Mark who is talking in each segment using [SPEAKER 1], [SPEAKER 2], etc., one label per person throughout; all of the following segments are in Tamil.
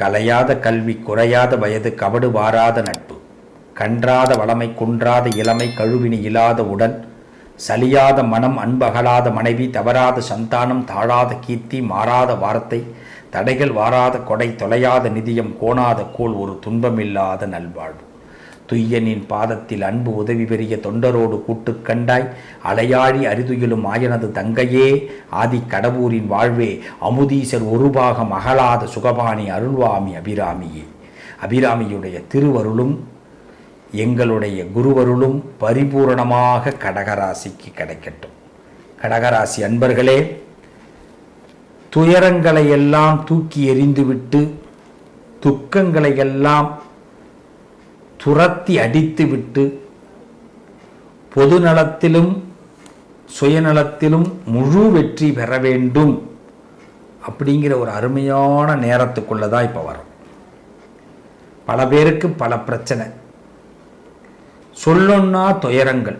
[SPEAKER 1] கலையாத கல்வி குறையாத வயது கபடு வாராத நட்பு கன்றாத வளமை குன்றாத இளமை கழுவினி இல்லாத உடன் சலியாத மனம் அன்பகலாத மனைவி தவறாத சந்தானம் தாழாத கீர்த்தி மாறாத வார்த்தை தடைகள் வாராத கொடை தொலையாத நிதியம் கோணாத கோல் ஒரு துன்பமில்லாத நல்வாழ்வு. துய்யனின் பாதத்தில் அன்பு உதவி பெரிய தொண்டரோடு கூட்டுக் கண்டாய். அலையாழி அரிதுயிலும் ஆயனது தங்கையே ஆதி கடவுரின் வாழ்வே அமுதீசர் ஒரு பாகம் அகலாத சுகபாணி அருள்வாமி அபிராமியே. அபிராமியுடைய திருவருளும் எங்களுடைய குருவருளும் பரிபூரணமாக கடகராசிக்கு கிடைக்கட்டும். கடகராசி அன்பர்களே துயரங்களை எல்லாம் தூக்கி எறிந்துவிட்டு துக்கங்களை எல்லாம் துரத்தி அடித்துவிட்டு பொது நலத்திலும் சுயநலத்திலும் முழு வெற்றி பெற வேண்டும் அப்படிங்கிற ஒரு அருமையான நேரத்துக்குள்ளே தான் இப்போ வரும் பல பேருக்கு பல பிரச்சனை. சொல்லணும்னா துயரங்கள்.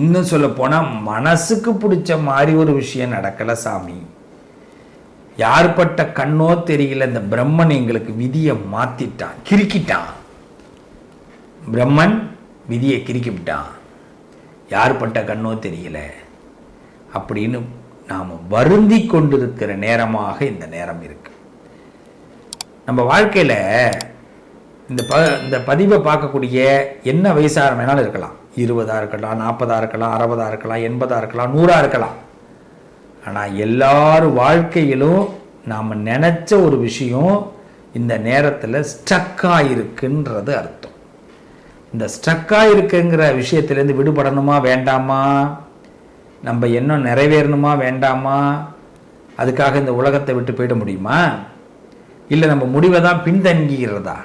[SPEAKER 1] இன்னும் சொல்ல போனால் மனசுக்கு பிடிச்ச மாதிரி ஒரு விஷயம் நடக்கலை சாமி. யார்பட்ட கண்ணோ தெரியல இந்த பிரம்மன் எங்களுக்கு விதியை மாத்திட்டான் கிறுக்கிட்டான். பிரம்மன் விதியை கிறுக்கி விட்டான். யார்பட்ட கண்ணோ தெரியல. அப்படின்னு நாம் வருந்தி கொண்டிருக்கிற நேரமாக இந்த நேரம் இருக்கு. நம்ம வாழ்க்கையில் இந்த ப இந்த பதிவை பார்க்கக்கூடிய என்ன வயசாக வேணாலும் இருக்கலாம். இருபதாக இருக்கலாம் நாற்பதாக இருக்கலாம் அறுபதாக இருக்கலாம் எண்பதாக இருக்கலாம் நூறாக இருக்கலாம். ஆனால் எல்லார் வாழ்க்கையிலும் நாம் நினச்ச ஒரு விஷயம் இந்த நேரத்தில் ஸ்டக்காக இருக்குன்றது அர்த்தம். இந்த ஸ்ட்ரக்காக இருக்குங்கிற விஷயத்துலேருந்து விடுபடணுமா வேண்டாமா? நம்ம எண்ணம் நிறைவேறணுமா வேண்டாமா? அதுக்காக இந்த உலகத்தை விட்டு போயிட முடியுமா? இல்லை நம்ம முடிவை தான் பின்தங்கிக்கிறதா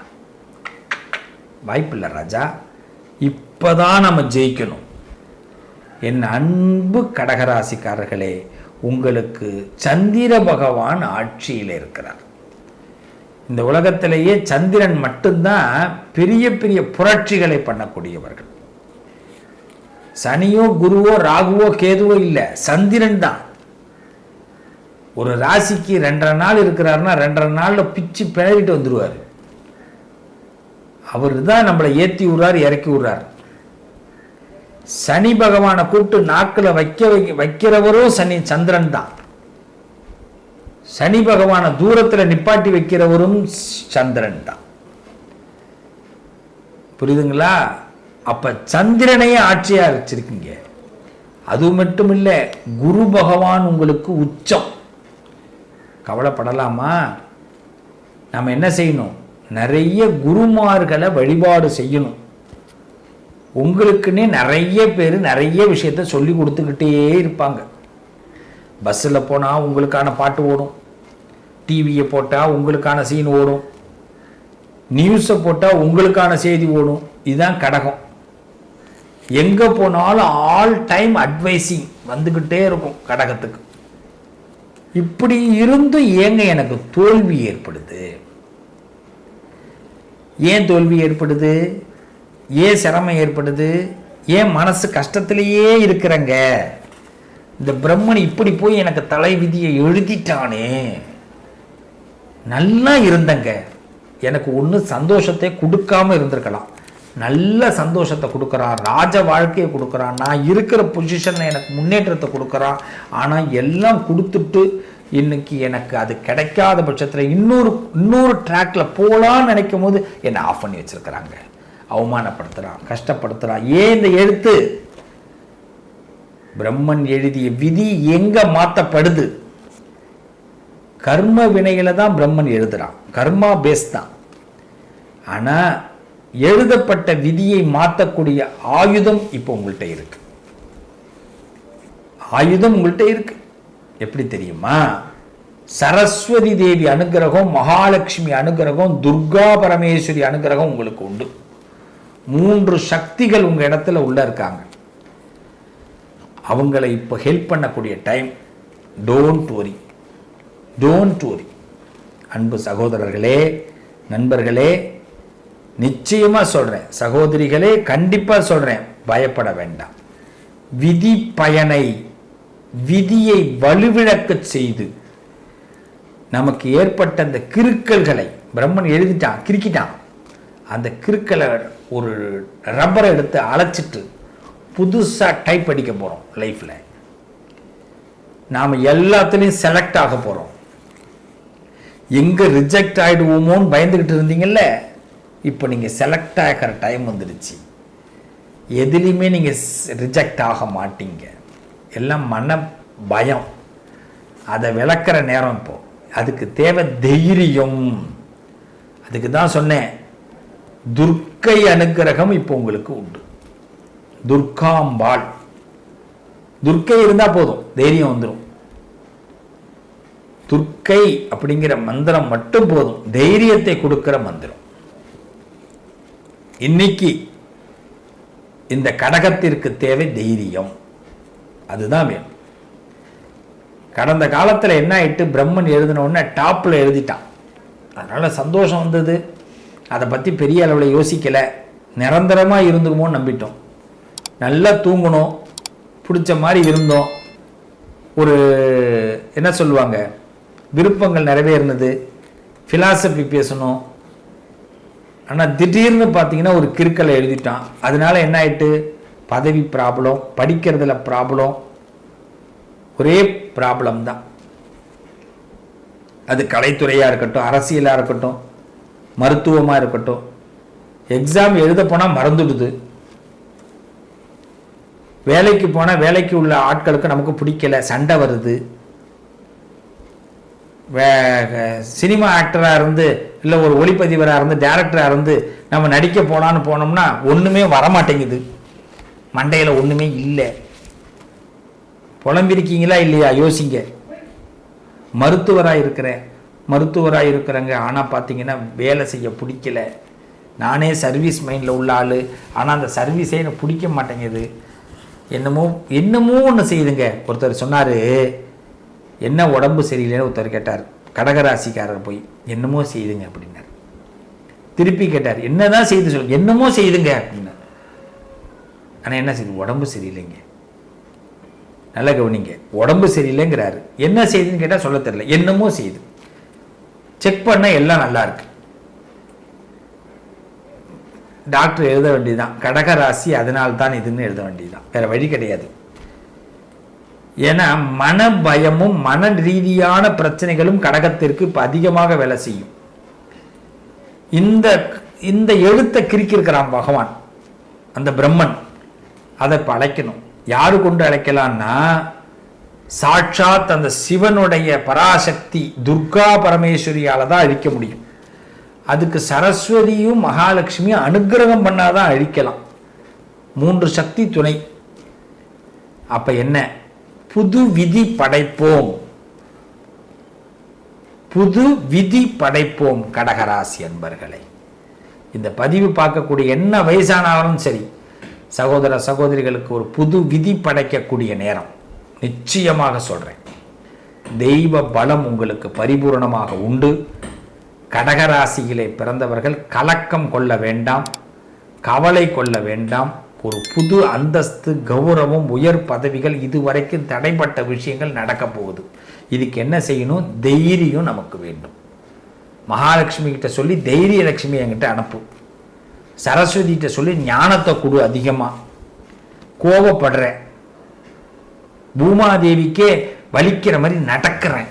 [SPEAKER 1] வாய்ப்பில்லை ராஜா. இப்போ தான் நம்ம ஜெயிக்கணும். என் அன்பு கடகராசிக்காரர்களே உங்களுக்கு சந்திர பகவான் ஆட்சியில் இருக்கிறார். இந்த உலகத்திலேயே சந்திரன் மட்டும்தான் பெரிய பெரிய புரட்சிகளை பண்ணக்கூடியவர்கள். சனியோ குருவோ ராகுவோ கேதுவோ இல்லை. சந்திரன் தான். ஒரு ராசிக்கு ரெண்டரை நாள் இருக்கிறாருன்னா ரெண்டரை நாளில் பிச்சு பிழறிட்டு வந்துடுவார் அவர் தான் நம்மளை ஏற்றி விடுறார் இறக்கி விடுறார். சனி பகவானை கூப்பிட்டு நாக்கில் வைக்க வைக்க வைக்கிறவரும் சனி சந்திரன் தான். சனி பகவானை தூரத்தில் நிப்பாட்டி வைக்கிறவரும் சந்திரன் தான் புரியுதுங்களா? அப்ப சந்திரனையே ஆட்சியா வச்சிருக்கீங்க. அது மட்டும் இல்லை குரு பகவான் உங்களுக்கு உச்சம். கவலைப்படலாமா? நம்ம என்ன செய்யணும்? நிறைய குருமார்களை வழிபாடு செய்யணும். உங்களுக்குன்னே நிறைய பேர் நிறைய விஷயத்த சொல்லி கொடுத்துக்கிட்டே இருப்பாங்க. பஸ்ஸில் போனால் உங்களுக்கான பாட்டு ஓடும். டிவியை போட்டால் உங்களுக்கான சீன் ஓடும். நியூஸை போட்டால் உங்களுக்கான செய்தி ஓடும். இதுதான் கடகம். எங்கே போனாலும் ஆல் டைம் அட்வைஸிங் வந்துக்கிட்டே இருக்கும் கடகத்துக்கு. இப்படி இருந்தும் ஏங்க எனக்கு தோல்வி ஏற்படுது? ஏன் தோல்வி ஏற்படுது? ஏன் சிரமம் ஏற்படுது? ஏன் மனசு கஷ்டத்திலேயே இருக்கிறங்க? இந்த பிரம்மன் இப்படி போய் எனக்கு தலை விதியை எழுதிட்டானே. நல்லா இருந்தங்க. எனக்கு ஒன்று சந்தோஷத்தை கொடுக்காம இருந்திருக்கலாம். நல்ல சந்தோஷத்தை கொடுக்குறான் ராஜ வாழ்க்கையை கொடுக்குறான் நான் இருக்கிற பொசிஷனில் எனக்கு முன்னேற்றத்தை கொடுக்குறான். ஆனால் எல்லாம் கொடுத்துட்டு இன்னைக்கு எனக்கு அது கிடைக்காத பட்சத்தில் இன்னொரு இன்னொரு ட்ராக்ல போகலான்னு நினைக்கும் போது என்னை ஆஃப் பண்ணி வச்சிருக்கிறாங்க. அவமானப்படுத்துகிறான் கஷ்டப்படுத்துகிறான் ஏன் இந்த எழுத்து? பிரம்மன் எழுதிய விதி எங்கே மாற்றப்படுது கர்ம வினையில் தான் பிரம்மன் எழுதுறான். கர்மா பேஸ் தான். ஆனா எழுதப்பட்ட விதியை மாற்றக்கூடிய ஆயுதம் இப்போ உங்கள்கிட்ட இருக்கு. ஆயுதம் உங்கள்கிட்ட இருக்கு. எப்படி தெரியுமா? சரஸ்வதி தேவி அனுகிரகம் மகாலட்சுமி அனுகிரகம் துர்கா பரமேஸ்வரி அனுகிரகம் உங்களுக்கு உண்டு. மூன்று சக்திகள் உங்க இடத்துல உள்ள இருக்காங்க. அவங்களை இப்போ ஹெல்ப் பண்ணக்கூடிய time don't worry don't worry அன்பு சகோதரர்களே நண்பர்களே நிச்சயமாக சொல்கிறேன் சகோதரிகளே கண்டிப்பாக சொல்கிறேன் பயப்பட வேண்டாம். விதி பயனை விதியை வலுவிழக்க செய்து நமக்கு ஏற்பட்ட அந்த கிறுக்கல்களை பிரம்மன் எழுதிட்டான் கிறுக்கிட்டான். அந்த கிருக்கலை ஒரு ரப்பரை எடுத்து அழைச்சிட்டு புதுசாக டைப் அடிக்க போகிறோம் லைஃப்பில் நாம் எல்லாத்துலேயும் செலக்ட் ஆக போகிறோம் எங்கே ரிஜெக்ட் ஆகிடுவோமோன்னு பயந்துக்கிட்டு இருந்தீங்கல்ல இப்போ நீங்கள் செலக்ட் ஆகிற டைம் வந்துடுச்சு. எதுலேயுமே நீங்கள் ரிஜெக்ட் ஆக மாட்டீங்க. எல்லாம் மன பயம். அதை விளக்குற நேரம் இப்போ. அதுக்கு தேவை தைரியம். அதுக்கு தான் சொன்னேன். துர்க்கை அனுக்கிரகம் இப்போ உங்களுக்கு உண்டு. துர்காம்பாள் துர்க்கை இருந்தால் போதும். தைரியம் வந்துடும் துர்க்கை அப்படிங்கிற மந்திரம் மட்டும் போதும். தைரியத்தை கொடுக்கிற மந்திரம். இன்னைக்கு இந்த கடகத்திற்கு தேவை தைரியம். அதுதான் வேணும். கடந்த காலத்தில் என்ன ஆயிட்டு பிரம்மன் எழுதின டாப்பில் எழுதிட்டான். அதனால் சந்தோஷம் வந்தது. அதை பற்றி பெரிய அளவில் யோசிக்கலை. நிரந்தரமாக இருந்துக்குமோன்னு நம்பிட்டோம். நல்லா தூங்கணும் பிடிச்ச மாதிரி இருந்தோம். ஒரு என்ன சொல்லுவாங்க? விருப்பங்கள் நிறைவேறினது. ஃபிலாசபி பேசணும். ஆனால் திடீர்னு பார்த்தீங்கன்னா ஒரு கிறுக்கலை எழுதிட்டான். அதனால என்ன ஆயிட்டு? பதவி ப்ராப்ளம் படிக்கிறதுல ப்ராப்ளம் ஒரே ப்ராப்ளம் தான். அது கலைத்துறையாக இருக்கட்டும் அரசியலாக இருக்கட்டும் மருத்துவமாக இருக்கட்டும். எக்ஸாம் எழுத போனால் மறந்துடுது. வேலைக்கு போனால் வேலைக்கு உள்ள ஆட்களுக்கு நமக்கு பிடிக்கல சண்டை வருது. சினிமா ஆக்டராக இருந்து இல்லை ஒரு ஒளிப்பதிவராக இருந்து டேரக்டராக இருந்து நம்ம நடிக்க போகலான்னு போனோம்னா ஒன்றுமே வரமாட்டேங்குது. மண்டையில் ஒன்றுமே இல்லை. புலம்பிருக்கீங்களா இல்லையா? யோசிங்க. மருத்துவராக இருக்கிறேன் மருத்துவராக இருக்கிறேங்க ஆனால் பார்த்தீங்கன்னா வேலை செய்ய பிடிக்கல. நானே சர்வீஸ் மைண்டில் உள்ள ஆள். ஆனால் அந்த சர்வீஸே எனக்கு பிடிக்க மாட்டேங்குது. என்னமோ என்னமோ ஒன்று செய்யுதுங்க. ஒருத்தர் சொன்னார் என்ன உடம்பு சரியில்லைன்னு ஒருத்தர் கேட்டார். கடகராசிக்காரர் போய் என்னமோ செய்துங்க அப்படின்னார். திருப்பி கேட்டார் என்ன தான் செய்து சொல்லு என்னமோ செய்துங்க அப்படின்னார். ஆனால் என்ன செய்யுது உடம்பு சரியில்லைங்க. நல்லா கவனிங்க உடம்பு சரியில்லைங்கிறாரு. என்ன செய்யுதுன்னு கேட்டால் சொல்ல தெரியல என்னமோ செய்யுது செக் பண்ணால் எல்லாம் நல்லா இருக்கு. டாக்டர் எழுத வேண்டியதுதான். கடகராசி அதனால் தான் இதுன்னு எழுத வேண்டியதுதான். வேற வழி கிடையாது. ஏன்னா மன பயமும் மன ரீதியான பிரச்சனைகளும் கடகத்திற்கு இப்போ அதிகமாக வேலை செய்யும். இந்த இந்த எழுத்தை கிரிக்கிருக்கிறான் பகவான் அந்த பிரம்மன். அதை இப்போ அழைக்கணும். யாரு கொண்டு அழைக்கலான்னா சாட்சாத் அந்த சிவனுடைய பராசக்தி துர்கா பரமேஸ்வரியால தான் அழிக்க முடியும். அதுக்கு சரஸ்வதியும் மகாலட்சுமியும் அனுகிரகம் பண்ணாதான் அழிக்கலாம். மூன்று சக்தி துணை. அப்போ என்ன? புது விதி படைப்போம் புது விதி படைப்போம் கடகராசி அன்பர்களை. இந்த பதிவு பார்க்கக்கூடிய என்ன வயசானாலும் சரி சகோதர சகோதரிகளுக்கு ஒரு புது விதி படைக்கக்கூடிய நேரம். நிச்சயமாக சொல்றேன். தெய்வ பலம் உங்களுக்கு பரிபூரணமாக உண்டு. கடகராசியிலே பிறந்தவர்கள் கலக்கம் கொள்ள வேண்டாம் கவலை கொள்ள வேண்டாம் ஒரு புது அந்தஸ்து கௌரவம் உயர் பதவிகள் இதுவரைக்கும் தடைப்பட்ட விஷயங்கள் நடக்க போகுது. இதுக்கு என்ன செய்யணும்? தைரியம் நமக்கு வேண்டும். மகாலட்சுமி கிட்ட சொல்லி தைரிய லட்சுமி என்கிட்ட அனுப்பு. சரஸ்வதி கிட்ட சொல்லி ஞானத்தை கொடு அதிகமாக கோபப்படுறேன். பூமாதேவிக்கே வலிக்கிற மாதிரி நடக்கிறேன்.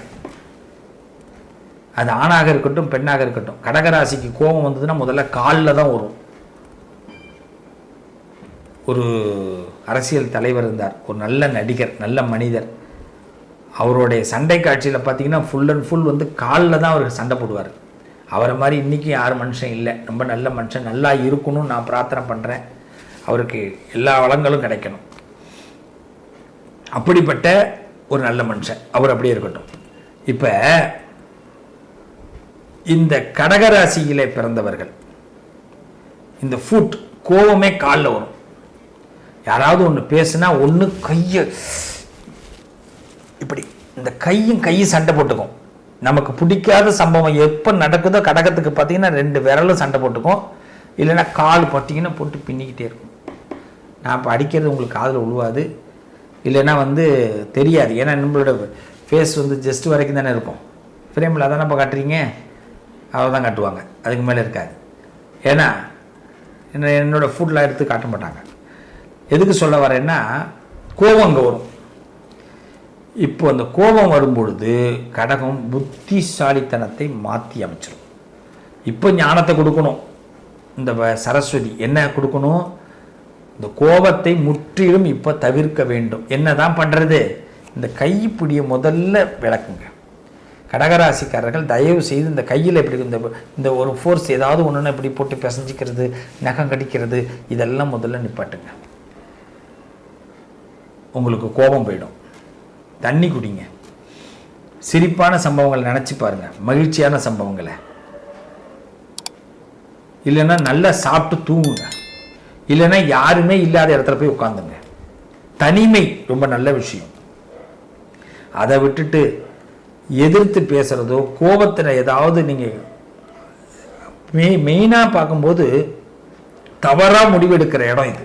[SPEAKER 1] அது ஆணாக இருக்கட்டும் பெண்ணாக இருக்கட்டும். கடகராசிக்கு கோபம் வந்ததுன்னா முதல்ல காலில் தான் வரும். ஒரு அரசியல் தலைவர் இருந்தார். ஒரு நல்ல நடிகர் நல்ல மனிதர். அவருடைய சண்டை காட்சியில் பார்த்தீங்கன்னா ஃபுல் அண்ட் ஃபுல் வந்து காலில் தான் அவர் சண்டை போடுவார். அவரை மாதிரி இன்றைக்கும் யாரும் மனுஷன் இல்லை. ரொம்ப நல்ல மனுஷன் நல்லா இருக்கணும்னு நான் பிரார்த்தனை பண்ணுறேன் அவருக்கு எல்லா வளங்களும் கிடைக்கணும். அப்படிப்பட்ட ஒரு நல்ல மனுஷன். அவர் அப்படியே இருக்கட்டும். இப்போ இந்த கடகராசியிலே பிறந்தவர்கள் இந்த ஃபுட் கோவமே காலில் வரும். யாராவது ஒன்று பேசுனா ஒன்று கையை இப்படி இந்த கையும் கையும் சண்டை போட்டுக்கும். நமக்கு பிடிக்காத சம்பவம் எப்போ நடக்குதோ கடகத்துக்கு பார்த்தீங்கன்னா ரெண்டு விரலும் சண்டை போட்டுக்கும். இல்லைன்னா கால் பார்த்தீங்கன்னா போட்டு பின்னிக்கிட்டே இருக்கும். நான் இப்போ அடிக்கிறது உங்களுக்கு காதில் உழுவாது. இல்லைன்னா வந்து தெரியாது. ஏன்னா நம்மளோட ஃபேஸ் வந்து ஜஸ்ட் வரைக்கும் தானே இருக்கும். ஃப்ரேமில் அதானே நம்ம காட்டுறீங்க? அவள் தான் காட்டுவாங்க. அதுக்கு மேலே இருக்காது. ஏன்னா என்ன என்னோடய ஃபுட்லாம் எடுத்து காட்ட மாட்டாங்க. எதுக்கு சொல்ல வரேன்னா கோபம் அங்கே வரும். இப்போ அந்த கோபம் வரும்பொழுது கடகம் புத்திசாலித்தனத்தை மாற்றி அமைச்சிடும் இப்போ ஞானத்தை கொடுக்கணும். இந்த சரஸ்வதி என்ன கொடுக்கணும்? இந்த கோபத்தை முற்றிலும் இப்போ தவிர்க்க வேண்டும். என்ன தான் பண்ணுறது இந்த கைப்பிடியை முதல்ல விளக்குங்க. கடகராசிக்காரர்கள் தயவு செய்து இந்த கையில் இப்படி இந்த இந்த ஒரு ஃபோர்ஸ் ஏதாவது ஒன்றுன்னு இப்படி போட்டு பிசைஞ்சிக்கிறது நகம் கடிக்கிறது இதெல்லாம் முதல்ல நிப்பாட்டுங்க. உங்களுக்கு கோபம் போயிடும். தண்ணி குடிங்க. சிரிப்பான சம்பவங்களை நினச்சி பாருங்க. மகிழ்ச்சியான சம்பவங்களை. இல்லைன்னா நல்லா சாப்பிட்டு தூங்குங்க. இல்லைன்னா யாருமே இல்லாத இடத்துல போய் உட்காந்துங்க தனிமை ரொம்ப நல்ல விஷயம். அதை விட்டுட்டு எதிர்த்து பேசுகிறதோ கோபத்தில் ஏதாவது நீங்கள் மெய் மெயினாக பார்க்கும்போது தவறாக முடிவெடுக்கிற இடம் இது.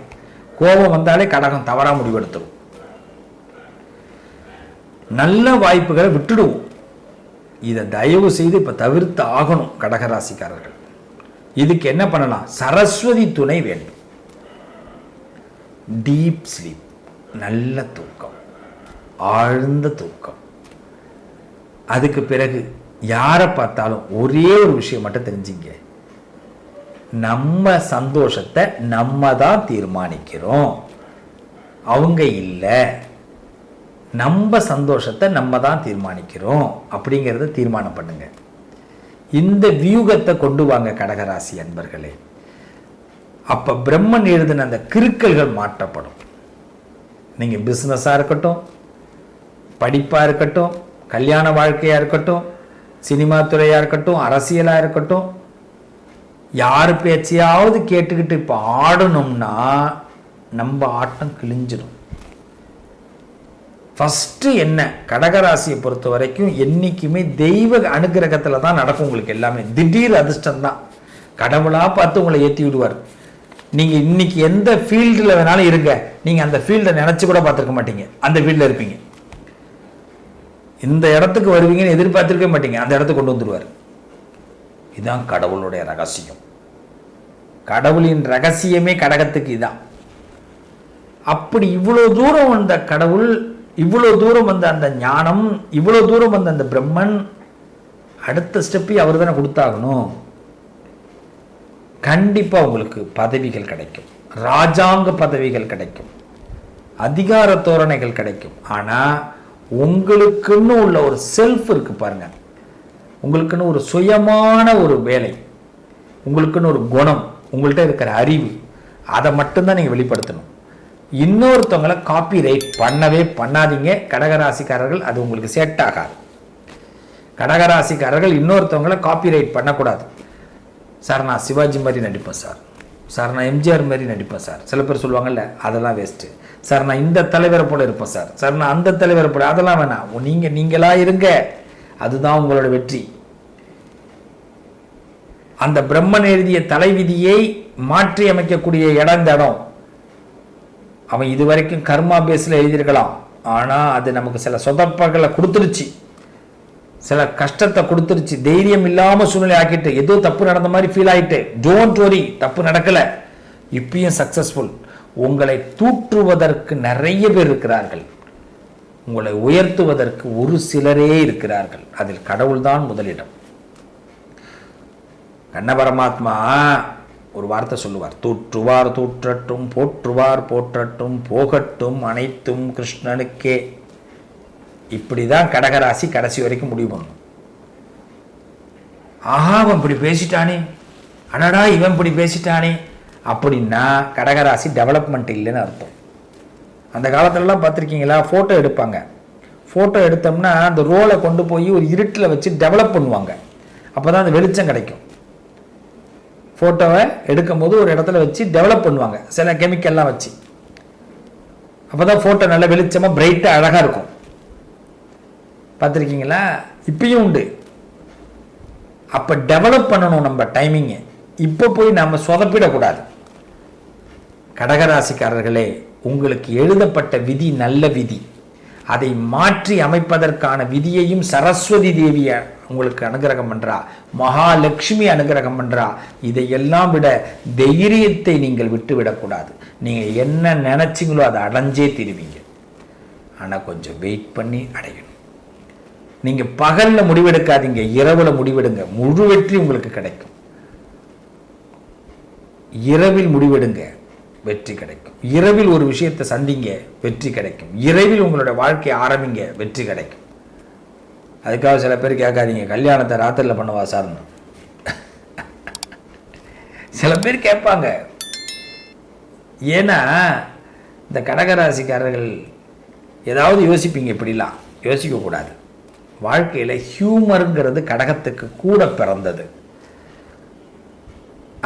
[SPEAKER 1] கோபம் வந்தாலே கடகம் தவறாக முடிவெடுத்துடும் நல்ல வாய்ப்புகளை விட்டுடுவோம். இதை தயவு செய்து இப்போ தவிர்த்து ஆகணும் கடகராசிக்காரர்கள். இதுக்கு என்ன பண்ணலாம்? சரஸ்வதி துணை வேண்டும். டீப் ஸ்லீப் நல்ல தூக்கம் ஆழ்ந்த தூக்கம். அதுக்கு பிறகு யாரை பார்த்தாலும் ஒரே ஒரு விஷயம் மட்டும் தெரிஞ்சுங்க. நம்ம சந்தோஷத்தை நம்ம தான் தீர்மானிக்கிறோம். அவங்க இல்லை. நம்ம சந்தோஷத்தை நம்ம தான் தீர்மானிக்கிறோம் அப்படிங்கிறத தீர்மானம் பண்ணுங்க. இந்த வியூகத்தை கொண்டு வாங்க கடகராசி அன்பர்களே. அப்போ பிரம்மன் எழுதின அந்த கிருக்கல்கள் மாற்றப்படும். நீங்கள் பிஸ்னஸாக இருக்கட்டும் படிப்பாக இருக்கட்டும் கல்யாண வாழ்க்கையாக இருக்கட்டும் சினிமா துறையாக இருக்கட்டும் அரசியலாக இருக்கட்டும் யார் பேச்சையாவது கேட்டுக்கிட்டு இப்போ ஆடணும்னா நம்ம ஆட்டம் கிழிஞ்சிடும் ஃபஸ்ட்டு என்ன? கடகராசியை பொறுத்த வரைக்கும் என்றைக்குமே தெய்வ அனுகிரகத்தில் தான் நடக்கும் உங்களுக்கு எல்லாமே. திடீர் அதிர்ஷ்டம் தான். கடவுளாக பார்த்து உங்களை ஏற்றி விடுவார். நீங்கள் இன்னைக்கு எந்த ஃபீல்டில் வேணாலும் இருங்க. நீங்கள் அந்த ஃபீல்டை நினச்சி கூட பார்த்துருக்க மாட்டீங்க. அந்த ஃபீல்டில் இருப்பீங்க. இந்த இடத்துக்கு வருவீங்கன்னு எதிர்பார்த்துருக்க மாட்டீங்க. அந்த இடத்துக்கு கொண்டு வந்துடுவார் இதுதான் கடவுளுடைய ரகசியம். கடவுளின் ரகசியமே கடகத்துக்கு இதான். அப்படி இவ்வளோ தூரம் வந்த கடவுள் இவ்வளோ தூரம் வந்த அந்த ஞானம் இவ்வளோ தூரம் வந்த அந்த பிரம்மன் அடுத்த ஸ்டெப்பை அவர் தானே கொடுத்தாகணும். கண்டிப்பாக உங்களுக்கு பதவிகள் கிடைக்கும். ராஜாங்க பதவிகள் கிடைக்கும். அதிகார தோரணைகள் கிடைக்கும். ஆனால் உங்களுக்குன்னு உள்ள ஒரு செல்ஃப் இருக்குது பாருங்கள் உங்களுக்குன்னு ஒரு சுயமான ஒரு வேலை. உங்களுக்குன்னு ஒரு குணம். உங்கள்கிட்ட இருக்கிற அறிவு. அதை மட்டும்தான் நீங்கள் வெளிப்படுத்தணும். இன்னொருத்தவங்களை காப்பி ரைட் பண்ணவே பண்ணாதீங்க. கடகராசிக்காரர்கள் அது உங்களுக்கு செட் ஆகாது. கடகராசிக்காரர்கள் இன்னொருத்தவங்களை காப்பி ரைட் பண்ணக்கூடாது. சார் நான் சிவாஜி மாதிரி நடிப்பேன் சார். சார் நான் எம்ஜிஆர் மாதிரி நடிப்பேன் சார். சில பேர் சொல்லுவாங்கல்ல அதெல்லாம் வேஸ்ட்டு சார் நான் இந்த தலைவரை போல இருப்பேன் சார். சார் நான் அந்த தலைவரை போல அதெல்லாம் வேணாம். நீங்கள் நீங்களாக இருங்க. அதுதான் உங்களோட வெற்றி. அந்த பிரம்மன் எழுதிய தலைவிதியை மாற்றி அமைக்கக்கூடிய இடம் இந்த இடம். அவன் இதுவரைக்கும் கர்மா பேஸில் எழுதியிருக்கலாம். ஆனால் அது நமக்கு சில சொதப்பங்களை கொடுத்துருச்சு. சில கஷ்டத்தை கொடுத்துருச்சு. தைரியம் இல்லாமல் சூழ்நிலை ஆக்கிட்டு ஏதோ தப்பு நடந்த மாதிரி ஃபீல் ஆயிட்டு. டோன்ட் வரி தப்பு நடக்கலை. இப்பயும் சக்ஸஸ்ஃபுல் உங்களை தூற்றுவதற்கு நிறைய பேர் இருக்கிறார்கள். உங்களை உயர்த்துவதற்கு ஒரு சிலரே இருக்கிறார்கள். அதில் கடவுள்தான் முதலிடம். கண்ண பரமாத்மா ஒரு வார்த்தை சொல்லுவார். தூற்றுவார் தூற்றட்டும் போற்றுவார் போற்றட்டும் போகட்டும் அனைத்தும் கிருஷ்ணனுக்கே. இப்படி தான் கடகராசி கடைசி வரைக்கும் முடிவு பண்ணும். ஆஹா அவன் இப்படி பேசிட்டானே. அடடா இவன் இப்படி பேசிட்டானே. அப்படின்னா கடகராசி டெவலப்மெண்ட் இல்லைன்னு அர்த்தம். அந்த காலத்துலலாம் பார்த்துருக்கீங்களா? ஃபோட்டோ எடுப்பாங்க. ஃபோட்டோ எடுத்தோம்னா அந்த ரோலை கொண்டு போய் ஒரு இருட்டில் வச்சு டெவலப் பண்ணுவாங்க. அப்போ தான் அந்த வெளிச்சம் கிடைக்கும். ஃபோட்டோவை எடுக்கும்போது ஒரு இடத்துல வச்சு டெவலப் பண்ணுவாங்க. சில கெமிக்கல்லாம் வச்சு. அப்போ தான் ஃபோட்டோ நல்லா வெளிச்சமாக பிரைட்டாக அழகாக இருக்கும். பார்த்துருக்கீங்களா? இப்பயும் உண்டு. அப்போ டெவலப் பண்ணணும் நம்ம டைமிங்கு இப்போ போய் நம்ம சொதப்பிடக்கூடாது. கடகராசிக்காரர்களே உங்களுக்கு எழுதப்பட்ட விதி நல்ல விதி. அதை மாற்றி அமைப்பதற்கான விதியையும் சரஸ்வதி தேவியை உங்களுக்கு அனுகிரகம் பண்றா. மகாலட்சுமி அனுகிரகம் பண்றா. இதையெல்லாம் விட தைரியத்தை நீங்கள் விட்டு விடக்கூடாது நீங்க என்ன நினைச்சீங்களோ அதை அடைஞ்சே திருவீங்க. ஆனா கொஞ்சம் வெயிட் பண்ணி அடையணும். நீங்க பகல்ல முடிவெடுக்காதீங்க இரவுல முடிவெடுங்க. முழு வெற்றி உங்களுக்கு கிடைக்கும். இரவில் முடிவெடுங்க வெற்றி கிடைக்கும். இரவில் ஒரு விஷயத்தை சந்திங்க வெற்றி கிடைக்கும். இரவில் உங்களுடைய வாழ்க்கையை ஆரம்பிங்க வெற்றி கிடைக்கும். அதுக்காக சில பேர் கேட்காதீங்க. கல்யாணத்தை ராத்திரியில் பண்ணுவா சார்னு சில பேர் கேட்பாங்க. ஏன்னா இந்த கடகராசிக்காரர்கள் ஏதாவது யோசிப்பீங்க இப்படிலாம். யோசிக்கக்கூடாது வாழ்க்கையில் ஹியூமருங்கிறது கடகத்துக்கு கூட பிறந்தது.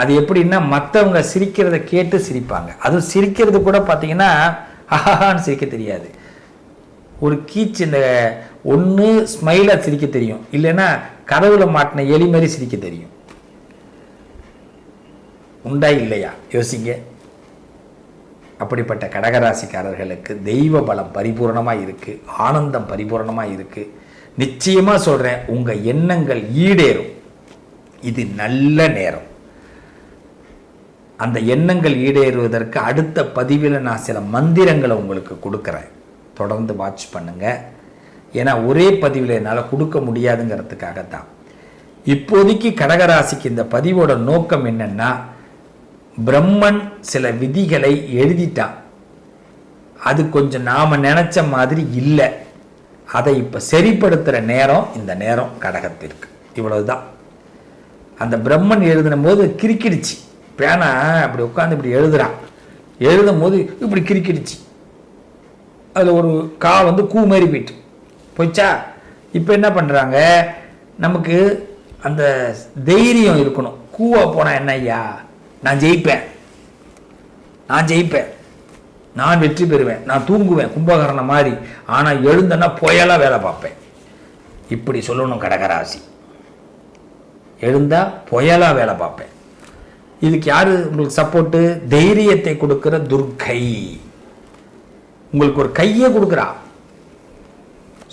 [SPEAKER 1] அது எப்படின்னா மற்றவங்க சிரிக்கிறத கேட்டு சிரிப்பாங்க. அதுவும் சிரிக்கிறது கூட பார்த்தீங்கன்னா ஹஹான்னு சிரிக்க தெரியாது. ஒரு கீச் இந்த ஒன்று ஸ்மைலாக சிரிக்க தெரியும். இல்லைன்னா கதவுல மாட்டின எலி மாதிரி சிரிக்க தெரியும். உண்டா இல்லையா? யோசிங்க. அப்படிப்பட்ட கடகராசிக்காரர்களுக்கு தெய்வ பலம் பரிபூர்ணமாக இருக்கு. ஆனந்தம் பரிபூரணமாக இருக்கு. நிச்சயமாக சொல்றேன் உங்கள் எண்ணங்கள் ஈடேறும். இது நல்ல நேரம். அந்த எண்ணங்கள் ஈடேறுவதற்கு அடுத்த பதிவில் நான் சில மந்திரங்களை உங்களுக்கு கொடுக்குறேன். தொடர்ந்து வாட்ச் பண்ணுங்கள் ஏன்னா ஒரே பதிவில் என்னால் கொடுக்க முடியாதுங்கிறதுக்காக தான் இப்போதைக்கு கடகராசிக்கு இந்த பதிவோட நோக்கம் என்னன்னா பிரம்மன் சில விதிகளை எழுதிட்டான் அது கொஞ்சம் நாம் நினச்ச மாதிரி இல்லை. அதை இப்போ சரிப்படுத்துகிற நேரம் இந்த நேரம் கடகத்திற்கு. இவ்வளவுதான். அந்த பிரம்மன் எழுதின போது கிறுக்கிடுச்சு. பேனா அப்படி உட்காந்து இப்படி எழுதுறான். எழுதும் போது இப்படி கிறுக்கிடுச்சு. அதில் ஒரு கா வந்து கூ மாரி போயிட்டு. போச்சா? இப்போ என்ன பண்ணுறாங்க நமக்கு அந்த தைரியம் இருக்கணும். கூவா போனால் என்ன ஐயா? நான் ஜெயிப்பேன். நான் ஜெயிப்பேன். நான் வெற்றி பெறுவேன். நான் தூங்குவேன் கும்பகரண மாதிரி. ஆனால் எழுந்தேன்னா புயலாக வேலை பார்ப்பேன். இப்படி சொல்லணும் கடகராசி. எழுந்தால் புயலாக வேலை பார்ப்பேன். இதுக்கு யார் உங்களுக்கு சப்போர்ட்டு தைரியத்தை கொடுக்குற துர்க்கை. உங்களுக்கு ஒரு கையை கொடுக்குறா.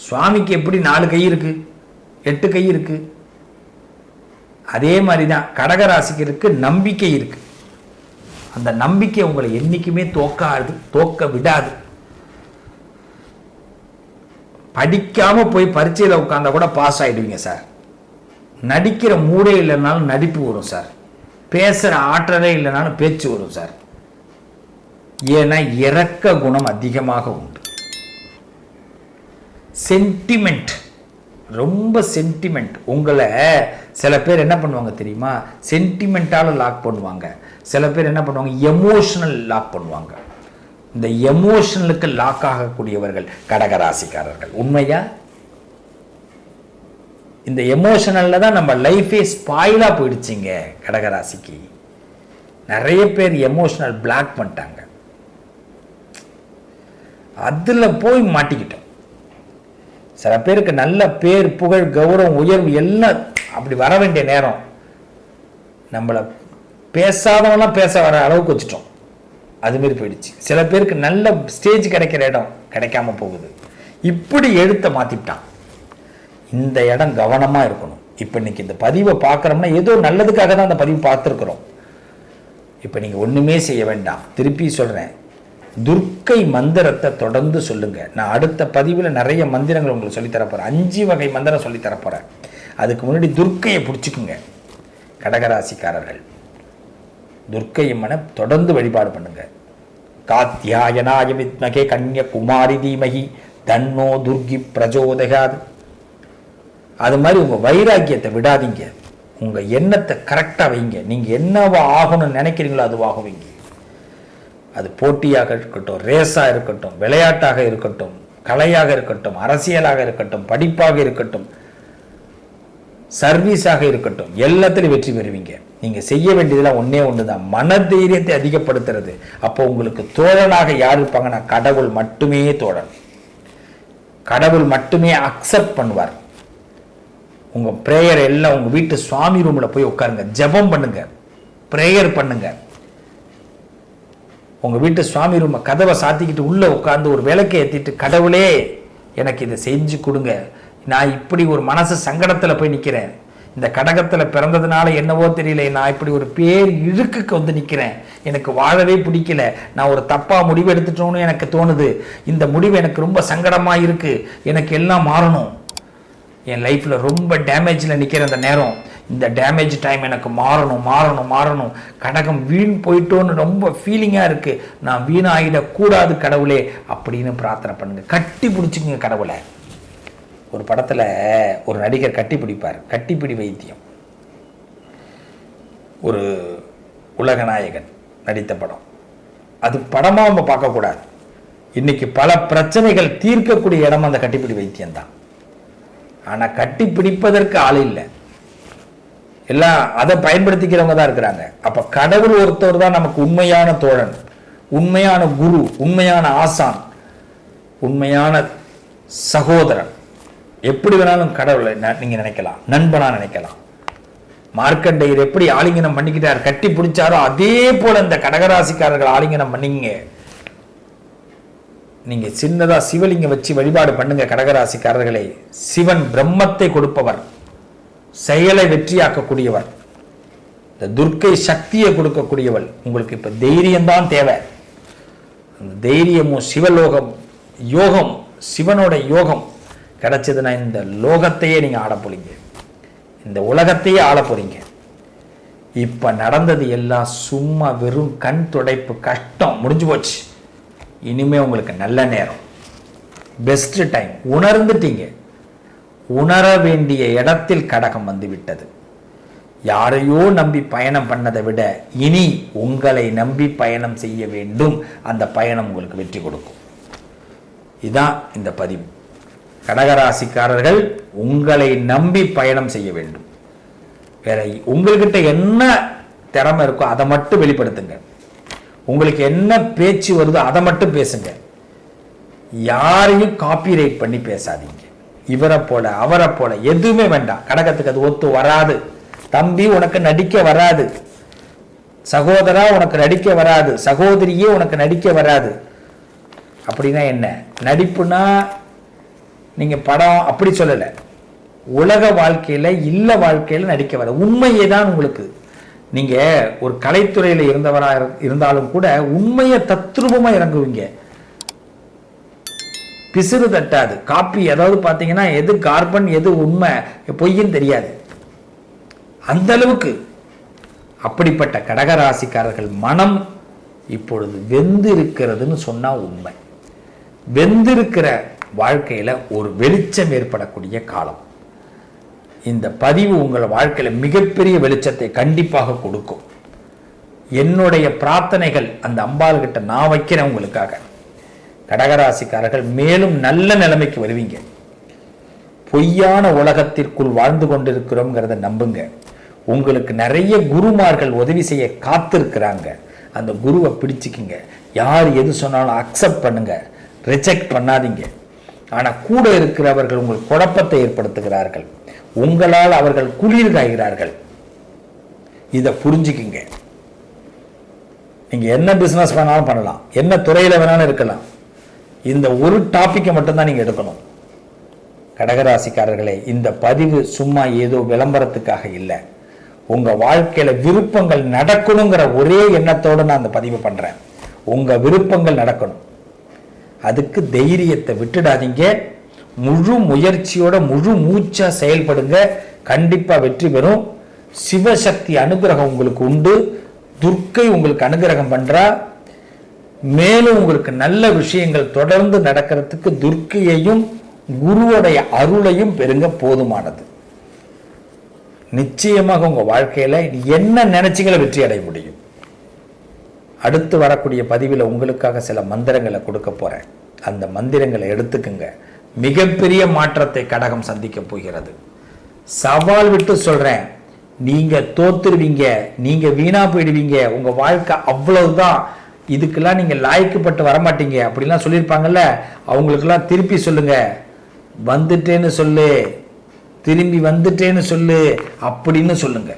[SPEAKER 1] சுவாமிக்கு எப்படி நாலு கை இருக்கு? எட்டு கை இருக்கு? அதே மாதிரி தான் கடகராசிக்கு இருக்கு நம்பிக்கை இருக்கு. அந்த நம்பிக்கை உங்களை என்றைக்குமே தோக்காது தோக்க விடாது. படிக்காம போய் பரீட்சையில் உட்காந்தா கூட பாஸ் ஆகிடுவீங்க சார் நடிக்கிற மூடே இல்லைனாலும் நடிப்பு வரும் சார் பேசுகிற ஆற்றலே இல்லைனாலும் பேச்சு வரும் சார் ஏன்னா இறக்க குணம் அதிகமாக உண்டு. சென்டிமெண்ட் ரொம்ப சென்டிமெண்ட் உங்களை சில பேர் என்ன பண்ணுவாங்க தெரியுமா? சென்டிமெண்ட்டால் லாக் பண்ணுவாங்க. சில பேர் என்ன பண்ணுவாங்க? எமோஷனல் லாக் பண்ணுவாங்க. இந்த எமோஷனலுக்கு லாக் ஆகக்கூடியவர்கள் கடகராசிக்காரர்கள். உண்மையா? இந்த எமோஷனலில் தான் நம்ம லைஃபே ஸ்பாயிலாக போயிடுச்சிங்க கடகராசிக்கு. நிறைய பேர் எமோஷனல் பிளாக் பண்ணிட்டாங்க. அதில் போய் மாட்டிக்கிட்டோம். சில பேருக்கு நல்ல பேர் புகழ் கௌரவம் உயர்வு எல்லாம் அப்படி வர வேண்டிய நேரம். நம்மளை பேசாதவங்களாம் பேச வர அளவுக்கு வச்சுட்டோம். அதுமாரி போயிடுச்சு. சில பேருக்கு நல்ல ஸ்டேஜ் கிடைக்கிற இடம் கிடைக்காம போகுது. இப்படி எழுத்த மாற்றிட்டான் இந்த இடம் கவனமாக இருக்கணும். இப்போ இன்னைக்கு இந்த பதிவை பார்க்குறோம்னா ஏதோ நல்லதுக்காக தான் அந்த பதிவு பார்த்துருக்குறோம். இப்போ நீங்கள் ஒன்றுமே செய்ய வேண்டாம். திருப்பி சொல்கிறேன் துர்க்கை மந்திரத்தை தொடர்ந்து சொல்லுங்க. நான் அடுத்த பதிவில் நிறைய மந்திரங்கள் உங்களுக்கு சொல்லித்தரப்போகிறேன் அஞ்சு வகை மந்திரம் சொல்லித்தரப்போகிறேன் அதுக்கு முன்னாடி துர்க்கையை பிடிச்சிக்குங்க கடகராசிக்காரர்கள். துர்க்கை அம்மனை தொடர்ந்து வழிபாடு பண்ணுங்க. காத்தியாயனாய வித்மகே கன்ய குமாரி தீமகி தன்னோ துர்கி பிரஜோதகாது அது மாதிரி உங்கள் வைராக்கியத்தை விடாதீங்க. உங்கள் எண்ணத்தை கரெக்டாக வைங்க. நீங்கள் என்னவா ஆகணும்னு நினைக்கிறீங்களோ அதுவாக வைங்க. அது போட்டியாக இருக்கட்டும் ரேஸாக இருக்கட்டும் விளையாட்டாக இருக்கட்டும் கலையாக இருக்கட்டும் அரசியலாக இருக்கட்டும் படிப்பாக இருக்கட்டும் சர்வீஸாக இருக்கட்டும் எல்லாத்துலையும் வெற்றி பெறுவீங்க. நீங்கள் செய்ய வேண்டியதெல்லாம் ஒன்றே ஒன்று தான் மன தைரியத்தை அதிகப்படுத்துறது. அப்போ உங்களுக்கு தோழனாக யார் இருப்பாங்கன்னா கடவுள் மட்டுமே தோழன். கடவுள் மட்டுமே அக்செப்ட் பண்ணுவார். உங்கள் ப்ரேயர் எல்லாம் உங்கள் வீட்டு சுவாமி ரூமில் போய் உட்காருங்க. ஜெபம் பண்ணுங்க. ப்ரேயர் பண்ணுங்கள் உங்கள் வீட்டு சுவாமி ரூமை கதவை சாத்திக்கிட்டு உள்ளே உட்காந்து ஒரு விளக்கை ஏற்றிட்டு கடவுளே எனக்கு இதை செஞ்சு கொடுங்க. நான் இப்படி ஒரு மனசு சங்கடத்தில் போய் நிற்கிறேன் இந்த கடகத்தில் பிறந்ததுனால என்னவோ தெரியல. நான் இப்படி ஒரு பேர் இழுக்குக்கு வந்து நிற்கிறேன் எனக்கு வாழவே பிடிக்கல. நான் ஒரு தப்பாக முடிவு எடுத்துட்டோன்னு எனக்கு தோணுது. இந்த முடிவு எனக்கு ரொம்ப சங்கடமாக இருக்குது எனக்கு எல்லாம் மாறணும். என் லைஃப்பில் ரொம்ப டேமேஜில் நிற்கிற அந்த நேரம். இந்த டேமேஜ் டைம் எனக்கு மாறணும் மாறணும் மாறணும். கடகம் வீண் போயிட்டோன்னு ரொம்ப ஃபீலிங்காக இருக்குது நான் வீணாகிடக்கூடாது கடவுளே அப்படின்னு பிரார்த்தனை பண்ணுங்க. கட்டி பிடிச்சிக்கங்க கடவுளை. ஒரு படத்தில் ஒரு நடிகர் கட்டி பிடிப்பார். கட்டிப்பிடி வைத்தியம். ஒரு உலகநாயகன் நடித்த படம். அது படமாக நம்ம பார்க்கக்கூடாது. இன்னைக்கு பல பிரச்சனைகள் தீர்க்கக்கூடிய இடம் அந்த கட்டிப்பிடி வைத்தியம் தான் ஆனால் கட்டி பிடிப்பதற்கு ஆள் இல்லை. எல்லாம் அதை பயன்படுத்திக்கிறவங்க தான் இருக்கிறாங்க. அப்போ கடவுள் ஒருத்தர் தான் நமக்கு உண்மையான தோழன் உண்மையான குரு உண்மையான ஆசான் உண்மையான சகோதரன். எப்படி வேணாலும் கடவுளை ந- நீங்க நினைக்கலாம் நண்பனா நினைக்கலாம். மார்க்கண்டையர் எப்படி ஆலிங்கனம் பண்ணிக்கிட்டார் கட்டி பிடிச்சாரோ அதே போல இந்த கடகராசிக்காரர்கள் ஆலிங்கனம் பண்ணீங்க. நீங்க சின்னதா சிவலிங்கம் வச்சு வழிபாடு பண்ணுங்க கடகராசிக்காரர்களை. சிவன் பிரம்மத்தை கொடுப்பவர். செயலை வெற்றியாக்கக்கூடியவர். இந்த துர்க்கை சக்தியை கொடுக்கக்கூடியவள். உங்களுக்கு இப்ப தைரியம்தான் தேவை. அந்த தைரியமும் சிவலோகம் யோகம் சிவனோட யோகம் கிடைச்சதுன்னா இந்த லோகத்தையே நீங்க ஆட போறீங்க. இந்த உலகத்தையே ஆள போறீங்க. இப்ப நடந்தது எல்லாம் சும்மா வெறும் கண் துடைப்பு கஷ்டம். முடிஞ்சு போச்சு. இனிமே உங்களுக்கு நல்ல நேரம். பெஸ்ட் டைம் உணர்ந்துட்டீங்க. உணர வேண்டிய இடத்தில் கடகம் வந்துவிட்டது. யாரையோ நம்பி பயணம் பண்ணதை விட இனி உங்களை நம்பி பயணம் செய்ய வேண்டும். அந்த பயணம் உங்களுக்கு வெற்றி கொடுக்கும். இதுதான் இந்த பதிவு. கடகராசிக்காரர்கள் உங்களை நம்பி பயணம் செய்ய வேண்டும். வேற உங்கள்கிட்ட என்ன திறமை இருக்கோ அதை மட்டும் வெளிப்படுத்துங்க. உங்களுக்கு என்ன பேச்சு வருதோ அதை மட்டும் பேசுங்க. யாரையும் காப்பிரைட் பண்ணி பேசாதீங்க. இவரை போல அவரை போல. எதுவுமே வேண்டாம். கடகத்துக்கு அது ஒத்து வராது. தம்பி உனக்கு நடிக்க வராது. சகோதரா உனக்கு நடிக்க வராது. சகோதரியே உனக்கு நடிக்க வராது. அப்படின்னா என்ன? நடிப்புனா நீங்க படம் அப்படி சொல்லலை. உலக வாழ்க்கையில இல்ல வாழ்க்கையில நடிக்க வர உண்மையே தான் உங்களுக்கு. நீங்க ஒரு கலைத்துறையில இருந்தவராக இரு- இருந்தாலும் கூட உண்மையை தத்ரூபமா இறங்குவீங்க. பிசிறு தட்டாது. காப்பி ஏதாவது பார்த்தீங்கன்னா எது கார்பன் எது உண்மை பொய்யும் தெரியாது. அந்த அளவுக்கு அப்படிப்பட்ட கடகராசிக்காரர்கள் மனம் இப்பொழுது வெந்து இருக்கிறதுன்னு சொன்னால் உண்மை. வெந்திருக்கிற வாழ்க்கையில் ஒரு வெளிச்சம் ஏற்படக்கூடிய காலம். இந்த பதிவு உங்கள் வாழ்க்கையில் மிகப்பெரிய வெளிச்சத்தை கண்டிப்பாக கொடுக்கும். என்னுடைய பிரார்த்தனைகள் அந்த அம்பாள்கிட்ட நான் வைக்கிறேன் உங்களுக்காக. கடகராசிக்காரர்கள் மேலும் நல்ல நிலைமைக்கு வருவீங்க. பொய்யான உலகத்திற்குள் வாழ்ந்து கொண்டிருக்கிறோங்கிறத நம்புங்க. உங்களுக்கு நிறைய குருமார்கள் உதவி செய்ய காத்திருக்கிறாங்க. அந்த குருவை பிடிச்சிக்கிங்க. யார் எது சொன்னாலும் அக்செப்ட் பண்ணுங்க. ரிஜெக்ட் பண்ணாதீங்க. ஆனால் கூட இருக்கிறவர்கள் உங்கள் குழப்பத்தை ஏற்படுத்துகிறார்கள். உங்களால் அவர்கள் குளிர்காய்கிறார்கள். இதை புரிஞ்சுக்கிங்க. நீங்க என்ன பிஸ்னஸ் வேணாலும் பண்ணலாம். என்ன துறையில் வேணாலும் இருக்கலாம். இந்த ஒரு டாப்பிக்கை மட்டும்தான் நீங்கள் எடுக்கணும். கடகராசிக்காரர்களே இந்த பதிவு சும்மா ஏதோ விளம்பரத்துக்காக இல்லை. உங்கள் வாழ்க்கையில் விருப்பங்கள் நடக்கணுங்கிற ஒரே எண்ணத்தோடு நான் அந்த பதிவு பண்ணுறேன் உங்கள் விருப்பங்கள் நடக்கணும். அதுக்கு தைரியத்தை விட்டுடாதீங்க. முழு முயற்சியோட முழு மூச்சாக செயல்படுங்க. கண்டிப்பாக வெற்றி பெறும். சிவசக்தி அனுகிரகம் உங்களுக்கு உண்டு. துர்க்கை உங்களுக்கு அனுகிரகம் பண்ணுறா மேலும் உங்களுக்கு நல்ல விஷயங்கள் தொடர்ந்து நடக்கிறதுக்கு துர்க்கையையும் குருவுடைய அருளையும் பெருங்க போதுமானது. நிச்சயமாக உங்க வாழ்க்கையில நீ என்ன நினைச்சீங்களோ வெற்றி அடைய முடியும். அடுத்து வரக்கூடிய பதிவில் உங்களுக்காக சில மந்திரங்களை கொடுக்க போறேன். அந்த மந்திரங்களை எடுத்துக்குங்க. மிகப்பெரிய மாற்றத்தை கடகம் சந்திக்க போகிறது. சவால் விட்டு சொல்றேன். நீங்க தோத்துருவீங்க நீங்க வீணா போயிடுவீங்க. உங்க வாழ்க்கை அவ்வளவுதான். இதுக்கெல்லாம் நீங்க லாய்க்கப்பட்டு வரமாட்டீங்க அப்படிலாம் சொல்லியிருப்பாங்கல்ல அவங்களுக்கெல்லாம் திருப்பி சொல்லுங்க. வந்துட்டேன்னு சொல்லு. திரும்பி வந்துட்டேன்னு சொல்லு அப்படின்னு சொல்லுங்க.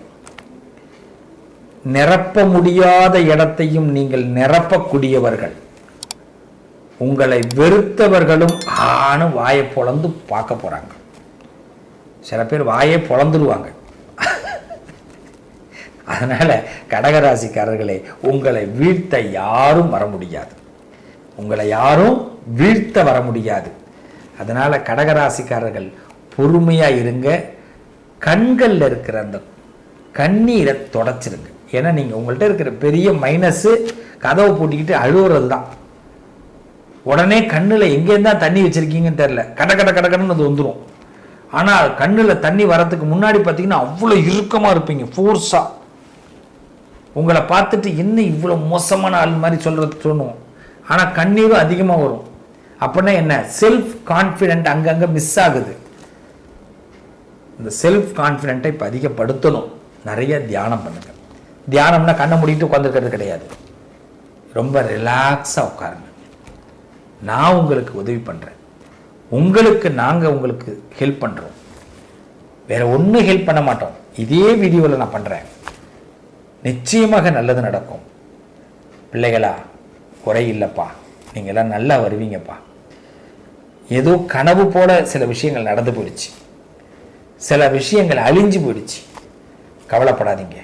[SPEAKER 1] நிரப்ப முடியாத இடத்தையும் நீங்கள் நிரப்பக்கூடியவர்கள். உங்களை வெறுத்தவர்களும் ஆணும் வாயை பொழந்து பார்க்க போறாங்க. சில பேர் வாயே பொழந்துருவாங்க அதனால் கடகராசிக்காரர்களே உங்களை வீழ்த்த யாரும் வர முடியாது. உங்களை யாரும் வீழ்த்த வர முடியாது. அதனால் கடகராசிக்காரர்கள் பொறுமையாக இருங்க. கண்களில் இருக்கிற அந்த கண்ணீரை தொடச்சிருங்க. ஏன்னா நீங்கள் உங்கள்கிட்ட இருக்கிற பெரிய மைனஸு கதவை பூட்டிக்கிட்டு அழுவுறது தான் உடனே கண்ணில் எங்கேருந்து தான் தண்ணி வச்சுருக்கீங்கன்னு தெரில கட கட கட கடன்னு அது வந்துடும் ஆனால் கண்ணில் தண்ணி வரத்துக்கு முன்னாடி பார்த்தீங்கன்னா அவ்வளோ இறுக்கமாக இருப்பீங்க. ஃபோர்ஸாக உங்களை பார்த்துட்டு இன்னும் இவ்வளோ மோசமான ஆள் மாதிரி சொல்கிறது தோணும். ஆனால் கண்ணீரும் அதிகமாக வரும். அப்படின்னா என்ன? செல்ஃப் கான்ஃபிடென்ட் அங்கங்கே மிஸ் ஆகுது. இந்த செல்ஃப் கான்ஃபிடென்ட்டை இப்போ அதிகப்படுத்தணும். நிறைய தியானம் பண்ணுங்க. தியானம்னா கண்ணை மூடிட்டு உட்காந்துருக்கிறது கிடையாது. ரொம்ப ரிலாக்ஸாக உட்காருங்க. நான் உங்களுக்கு உதவி பண்ணுறேன் உங்களுக்கு நாங்கள் உங்களுக்கு ஹெல்ப் பண்ணுறோம் வேற ஒன்றும் ஹெல்ப் பண்ண மாட்டோம். இதே வீடியோவில் நான் பண்ணுறேன் நிச்சயமாக நல்லது நடக்கும். பிள்ளைகளா குறை இல்லைப்பா நீங்கள் எல்லாம் நல்லா வருவீங்கப்பா. ஏதோ கனவு போல சில விஷயங்கள் நடந்து போயிடுச்சு. சில விஷயங்கள் அழிஞ்சு போயிடுச்சு. கவலைப்படாதீங்க.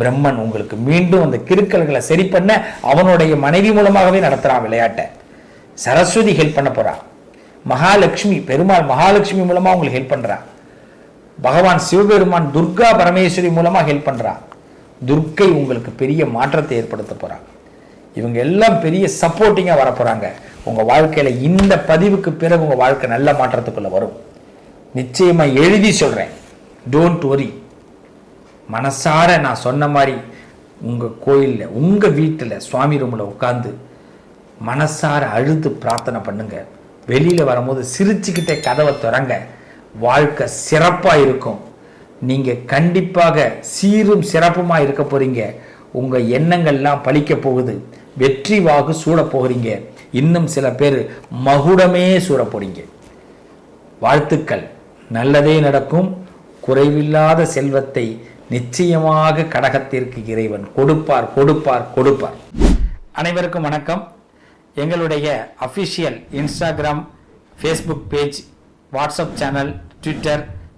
[SPEAKER 1] பிரம்மன் உங்களுக்கு மீண்டும் அந்த கிருக்கல்களை சரி பண்ண அவனுடைய மனைவி மூலமாகவே நடத்துகிறான் விளையாட்டை. சரஸ்வதி ஹெல்ப் பண்ண போகிறான் மகாலட்சுமி பெருமாள் மகாலட்சுமி மூலமாக உங்களுக்கு ஹெல்ப் பண்ணுறான் பகவான் சிவபெருமான் துர்கா பரமேஸ்வரி மூலமாக ஹெல்ப் பண்ணுறான் துர்க்கை உங்களுக்கு பெரிய மாற்றத்தை ஏற்படுத்த போறாங்க. இவங்க எல்லாம் பெரிய சப்போர்ட்டிங்காக வரப்போகிறாங்க உங்கள் உங்க வாழ்க்கையில இந்த பதிவுக்கு பிறகு உங்க வாழ்க்கை நல்ல மாற்றத்துக்குள்ள வரும். நிச்சயமா எழுதி சொல்றேன். டோன்ட் ஒரி மனசார நான் சொன்ன மாதிரி உங்க கோயில்ல உங்க வீட்டில் சுவாமி ரூமில் உட்காந்து மனசார அழுது பிரார்த்தனை பண்ணுங்க. வெளியில வரும்போது சிரிச்சுக்கிட்டே கதவை திறங்க. வாழ்க்கை சிறப்பாக இருக்கும். நீங்கள் கண்டிப்பாக சீரும் சிறப்புமா இருக்க போகிறீங்க உங்கள் எண்ணங்கள்லாம் பழிக்க போகுது. வெற்றி வாகு சூட போகிறீங்க. இன்னும் சில பேர் மகுடமே சூட போறீங்க. வாழ்த்துக்கள். நல்லதே நடக்கும். குறைவில்லாத செல்வத்தை நிச்சயமாக கடகத்திற்கு இறைவன் கொடுப்பார் கொடுப்பார் கொடுப்பார். அனைவருக்கும் வணக்கம். எங்களுடைய official Instagram Facebook page WhatsApp channel Twitter